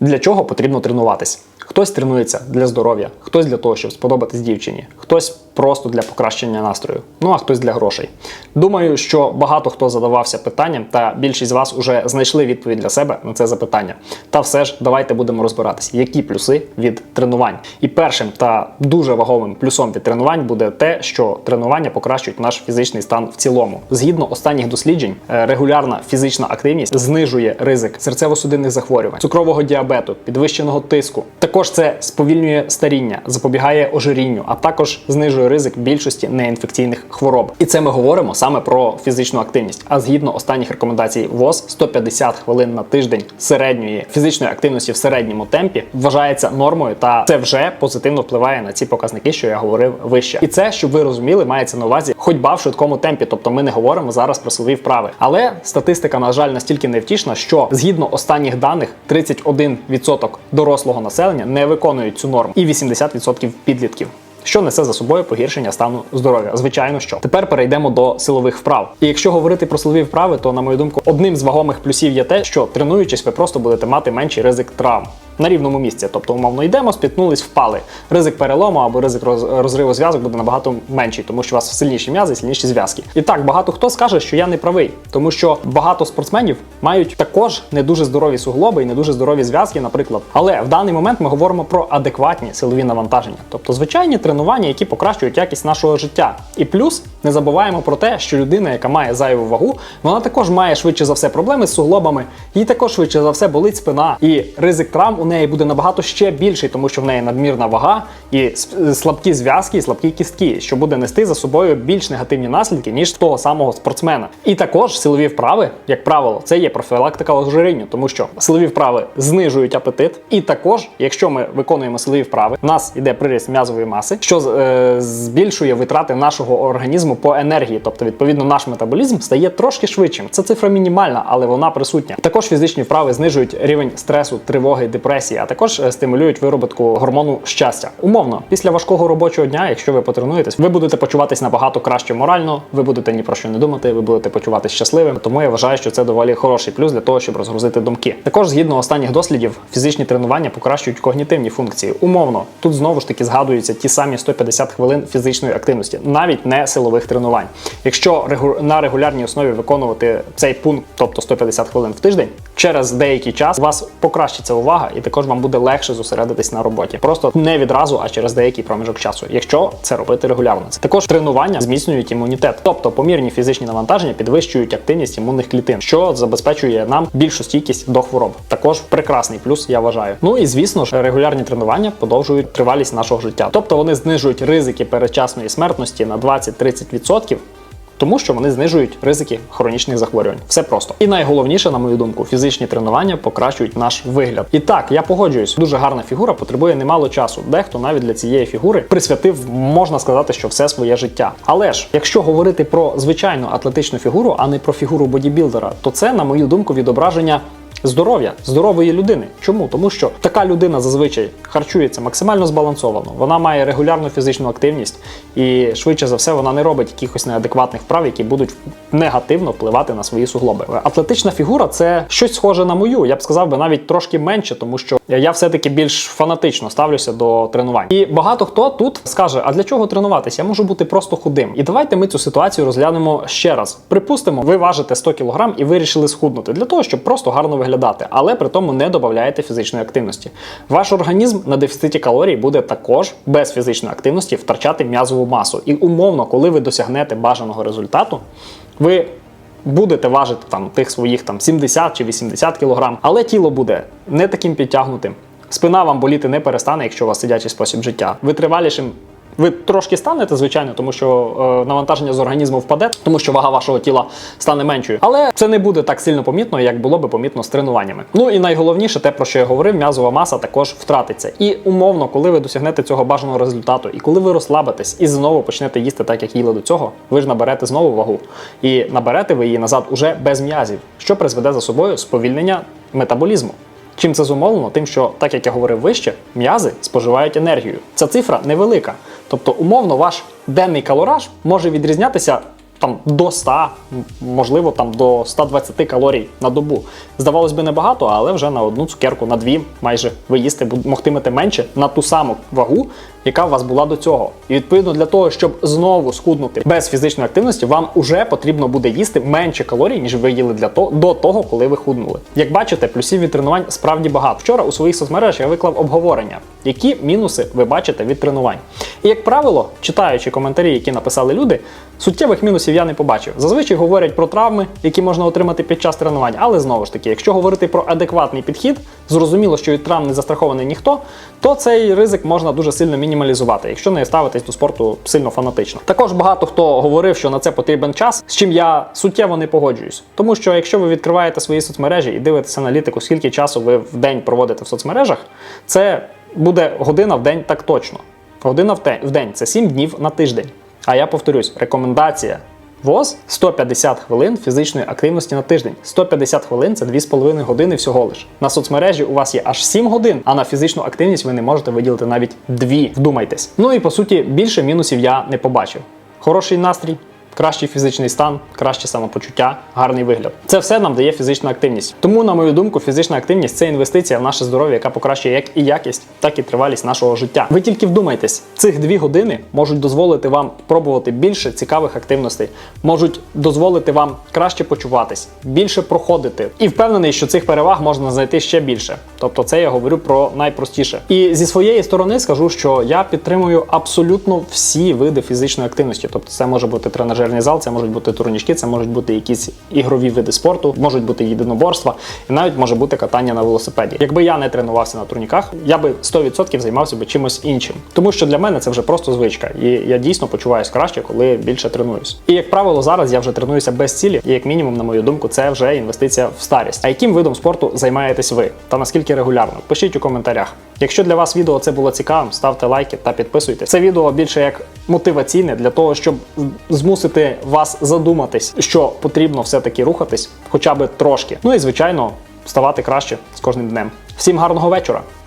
Для чого потрібно тренуватись? Хтось тренується для здоров'я, хтось для того, щоб сподобатись дівчині, хтось просто для покращення настрою, ну а хтось для грошей. Думаю, що багато хто задавався питанням, та більшість з вас вже знайшли відповідь для себе на це запитання. Та все ж давайте будемо розбиратись, які плюси від тренувань. І першим та дуже ваговим плюсом від тренувань буде те, що тренування покращують наш фізичний стан в цілому. Згідно останніх досліджень, е, регулярна фізична активність знижує ризик серцево-судинних захворювань, цукрового діабету, підвищеного тиску. Також це сповільнює старіння, запобігає ожирінню, а також знижує ризик більшості неінфекційних хвороб. І це ми говоримо саме про фізичну активність. А згідно останніх рекомендацій ВОЗ, 150 хвилин на тиждень середньої фізичної активності в середньому темпі вважається нормою, та це вже позитивно впливає на ці показники, що я говорив вище. І це, щоб ви розуміли, мається на увазі ходьба в швидкому темпі. Тобто ми не говоримо зараз про силові вправи. Але статистика, на жаль, настільки невтішна, що згідно останніх даних 31% дорослого населення не виконують цю норму, і 80% підлітків. Що несе за собою погіршення стану здоров'я? Звичайно, що тепер перейдемо до силових вправ. І якщо говорити про силові вправи, то на мою думку, одним з вагомих плюсів є те, що тренуючись, ви просто будете мати менший ризик травм. На рівному місці, тобто, умовно йдемо, спіткнулись, впали. Ризик перелому або ризик роз- розриву зв'язок буде набагато менший, тому що у вас сильніші м'язи, сильніші зв'язки. І так багато хто скаже, що я не правий, тому що багато спортсменів мають також не дуже здорові суглоби і не дуже здорові зв'язки, наприклад. Але в даний момент ми говоримо про адекватні силові навантаження, тобто звичайні тренування, які покращують якість нашого життя. І плюс не забуваємо про те, що людина, яка має зайву вагу, вона також має швидше за все проблеми з суглобами, їй також швидше за все болить спина, і ризик травм у неї буде набагато ще більший, тому що в неї надмірна вага і слабкі зв'язки, і слабкі кістки, що буде нести за собою більш негативні наслідки, ніж того самого спортсмена. І також силові вправи, як правило, це є профілактика ожирінню, тому що силові вправи знижують апетит. І також, якщо ми виконуємо силові вправи, в нас іде приріст м'язової маси, що е, збільшує витрати нашого організму по енергії. Тобто, відповідно, наш метаболізм стає трошки швидшим. Це цифра мінімальна, але вона присутня. Також фізичні вправи знижують рівень стресу, тривоги, депресії, а також е, стимулюють вироботку гормону щастя. Умовно, після важкого робочого дня, якщо ви потренуєтесь, ви будете почуватись набагато краще морально, ви будете ні про що не думати, ви будете почуватись щасливим. Тому я вважаю, що це доволі хороший плюс для того, щоб розгрузити думки. Також згідно останніх дослідів, фізичні тренування покращують когнітивні функції. Умовно, тут знову ж таки згадуються ті самі 150 хвилин фізичної активності, навіть не силових тренувань. Якщо на регулярній основі виконувати цей пункт, тобто 150 хвилин в тиждень, через деякий час у вас покращиться увага, і також вам буде легше зосередитись на роботі. Просто не відразу, а через деякий проміжок часу, якщо це робити регулярно. Також тренування зміцнюють імунітет, тобто помірні фізичні навантаження підвищують активність імунних клітин, що забезпечує нам більшу стійкість до хвороб. Також прекрасний плюс, я вважаю. Ну і звісно ж, регулярні тренування подовжують тривалість нашого життя, тобто вони знижують ризики передчасної смертності на 20-30%. Тому що вони знижують ризики хронічних захворювань. Все просто. І найголовніше, на мою думку, фізичні тренування покращують наш вигляд. І так, я погоджуюсь, дуже гарна фігура потребує немало часу. Дехто навіть для цієї фігури присвятив, можна сказати, що все своє життя. Але ж, якщо говорити про звичайну атлетичну фігуру, а не про фігуру бодібілдера, то це, на мою думку, відображення здоров'я здорової людини. Чому? Тому що така людина зазвичай харчується максимально збалансовано, вона має регулярну фізичну активність і швидше за все вона не робить якихось неадекватних вправ, які будуть негативно впливати на свої суглоби. Атлетична фігура це щось схоже на мою. Я б сказав би навіть трошки менше, тому що я все-таки більш фанатично ставлюся до тренувань. І багато хто тут скаже: а для чого тренуватися? Я можу бути просто худим. І давайте ми цю ситуацію розглянемо ще раз. Припустимо, ви важите 100 кг і вирішили схуднути для того, щоб просто гарно виглядати, але при тому не додаєте фізичної активності. Ваш організм на дефіциті калорій буде також без фізичної активності втрачати м'язову масу. І умовно, коли ви досягнете бажаного результату, ви будете важити там тих своїх там 70 чи 80 кг, але тіло буде не таким підтягнутим. Спина вам боліти не перестане, якщо у вас сидячий спосіб життя. Витривалішим ви трошки станете, звичайно, тому що е, навантаження з організму впаде, тому що вага вашого тіла стане меншою. Але це не буде так сильно помітно, як було би помітно з тренуваннями. Ну і найголовніше, те, про що я говорив, м'язова маса також втратиться. І умовно, коли ви досягнете цього бажаного результату, і коли ви розслабитесь і знову почнете їсти так, як їли до цього, ви ж наберете знову вагу. І наберете ви її назад уже без м'язів, що призведе за собою сповільнення метаболізму. Чим це зумовлено? Тим, що, так як я говорив вище, м'язи споживають енергію. Ця цифра невелика. Тобто, умовно, ваш денний калораж може відрізнятися там до 100, можливо, там до 120 калорій на добу. Здавалось би, небагато, але вже на одну цукерку, на дві майже ви їсти могтимете менше на ту саму вагу, яка у вас була до цього. І відповідно для того, щоб знову схуднути без фізичної активності, вам уже потрібно буде їсти менше калорій, ніж ви їли для того до того, коли ви худнули. Як бачите, плюсів від тренувань справді багато. Вчора у своїх соцмережах я виклав обговорення, які мінуси ви бачите від тренувань. І як правило, читаючи коментарі, які написали люди, суттєвих мінусів я не побачив. Зазвичай говорять про травми, які можна отримати під час тренувань, але знову ж таки, якщо говорити про адекватний підхід, зрозуміло, що від травм не застрахований ніхто, то цей ризик можна дуже сильно мінімалізувати, якщо не ставитись до спорту сильно фанатично. Також багато хто говорив, що на це потрібен час, з чим я суттєво не погоджуюсь. Тому що якщо ви відкриваєте свої соцмережі і дивитеся аналітику, скільки часу ви в день проводите в соцмережах, це буде година в день так точно. Година в день це 7 днів на тиждень. А я повторюсь, рекомендація ВОЗ 150 хвилин фізичної активності на тиждень. 150 хвилин це 2,5 години всього лиш. На соцмережі у вас є аж 7 годин, а на фізичну активність ви не можете виділити навіть 2. Вдумайтесь. Ну і по суті, більше мінусів я не побачив. Хороший настрій. Кращий фізичний стан, краще самопочуття, гарний вигляд. Це все нам дає фізична активність. Тому, на мою думку, фізична активність це інвестиція в наше здоров'я, яка покращує як і якість, так і тривалість нашого життя. Ви тільки вдумайтесь, цих дві години можуть дозволити вам пробувати більше цікавих активностей, можуть дозволити вам краще почуватись, більше проходити. І впевнений, що цих переваг можна знайти ще більше. Тобто, це я говорю про найпростіше. І зі своєї сторони скажу, що я підтримую абсолютно всі види фізичної активності. Тобто, це може бути тренажерний зал, це можуть бути турнічки, це можуть бути якісь ігрові види спорту, можуть бути єдиноборства, і навіть може бути катання на велосипеді. Якби я не тренувався на турніках, я би 100% займався би чимось іншим. Тому що для мене це вже просто звичка, і я дійсно почуваюся краще, коли більше тренуюсь. І як правило, зараз я вже тренуюся без цілі, і як мінімум, на мою думку, це вже інвестиція в старість. А яким видом спорту займаєтесь ви? Та наскільки регулярно? Пишіть у коментарях. Якщо для вас відео це було цікавим, ставте лайки та підписуйтесь. Це відео більше як мотиваційне для того, щоб змусити вас задуматись, що потрібно все-таки рухатись, хоча б трошки. Ну і звичайно, ставати краще з кожним днем. Всім гарного вечора!